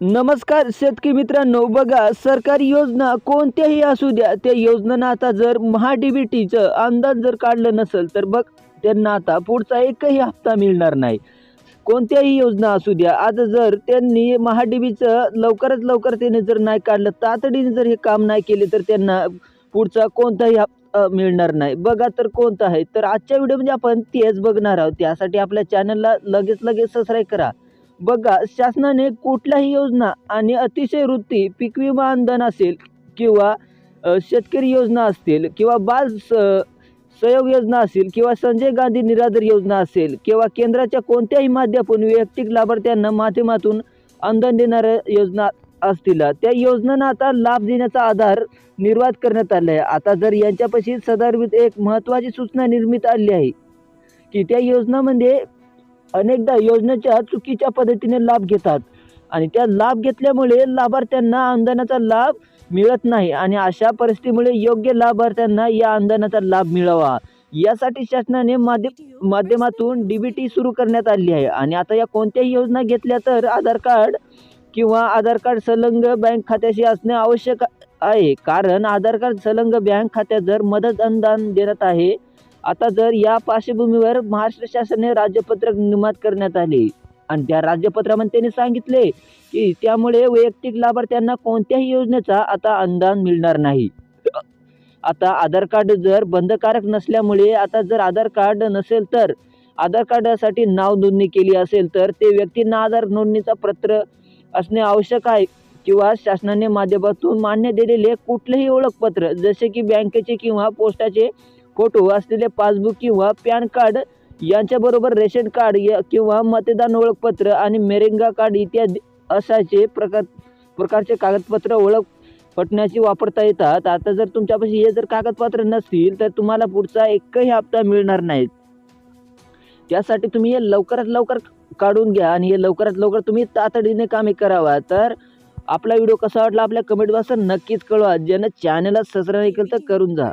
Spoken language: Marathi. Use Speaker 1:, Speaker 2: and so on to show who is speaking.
Speaker 1: नमस्कार शेतकरी मित्रांनो बघा सरकारी योजना कोणत्याही असू द्या त्या योजनांना आता जर महाडीबीटीचं अंदाज जर काढलं नसेल तर बघ त्यांना आता पुढचा एकही हप्ता मिळणार नाही. कोणत्याही योजना असू द्या आता जर त्यांनी महाडीबीचं लवकरात लवकर त्याने जर नाही काढलं तातडीने जर हे काम नाही केले तर त्यांना पुढचा कोणताही हप्ता मिळणार नाही. बघा तर कोणता आहे. तर आजच्या व्हिडिओमध्ये आपण तेच बघणार आहोत. त्यासाठी आपल्या चॅनलला लगेच लगेच सबस्क्राईब करा. बघा शासनाने कुठल्याही योजना आणि अतिशय वृत्ती पीक विमा अनुदान असेल किंवा शेतकरी योजना असतील किंवा बाल स सहयोग योजना असेल किंवा संजय गांधी निराधार योजना असेल किंवा केंद्राच्या कोणत्याही माध्यमातून वैयक्तिक लाभार्थ्यांना माध्यमातून अनुदान देणाऱ्या योजना असतील. त्या योजनांना आता लाभ देण्याचा आधार निर्वात करण्यात आला आहे आता जर यांच्यापाशी सदर्भित एक महत्त्वाची सूचना निर्मित आली आहे की त्या योजनामध्ये अनेकदा योजनेच्या चुकीच्या पद्धतीने लाभ घेतात. आणि त्या लाभ घेतल्यामुळे लाभार्थ्यांना अनुदानाचा लाभ मिळत नाही आणि अशा परिस्थितीमुळे योग्य लाभार्थ्यांना या अनुदानाचा लाभ मिळावा. यासाठी शासनाने माध्यम माध्यमातून डी बी टी सुरू करण्यात आली आहे. आणि आता या कोणत्याही योजना घेतल्या तर आधार कार्ड किंवा आधार कार्ड संलग्न बँक खात्याशी असणे आवश्यक आहे. कारण आधार कार्ड संलग्न बँक खात्यात जर मदत अनुदान देण्यात आहे आता जर या पार्श्वभूमीवर महाराष्ट्र शासनाने राज्यपत्रक निर्माण करण्यात आले. आणि त्या राज्यपत्रामध्ये त्यांनी सांगितले की त्यामुळे वैयक्तिक लाभार्थ्यांना कोणत्याही योजनेचा आता अनुदान मिळणार नाही. आता आधार कार्ड जर बंधकारक नसल्यामुळे आता जर आधार कार्ड नसेल तर आधार कार्डासाठी नाव नोंदणी केली असेल तर ते व्यक्तींना आधार नोंदणीचा पत्र असणे आवश्यक आहे किंवा शासनाने माध्यमातून मान्य दिलेले कुठलेही ओळखपत्र जसे की बँकेचे किंवा पोस्टाचे फोटो असलेले पासबुक किंवा पॅन कार्ड यांच्याबरोबर रेशन कार्ड या किंवा मतदान ओळखपत्र आणि मेरेंगा कार्ड इत्यादी असायचे प्रकार प्रकारचे कागदपत्र ओळख पटण्याची वापरता येतात. आता जर तुमच्यापाशी हे जर कागदपत्र नसतील तर तुम्हाला पुढचा एकही हप्ता मिळणार नाही. त्यासाठी तुम्ही हे लवकरात लवकर काढून घ्या आणि हे लवकरात लवकर तुम्ही तातडीने कामे करावा. तर आपला व्हिडिओ कसा वाटला आपल्या कमेंट बॉक्सवर नक्कीच कळवा. ज्यानं चॅनलला सबस्क्राईब केलं तर करून जा.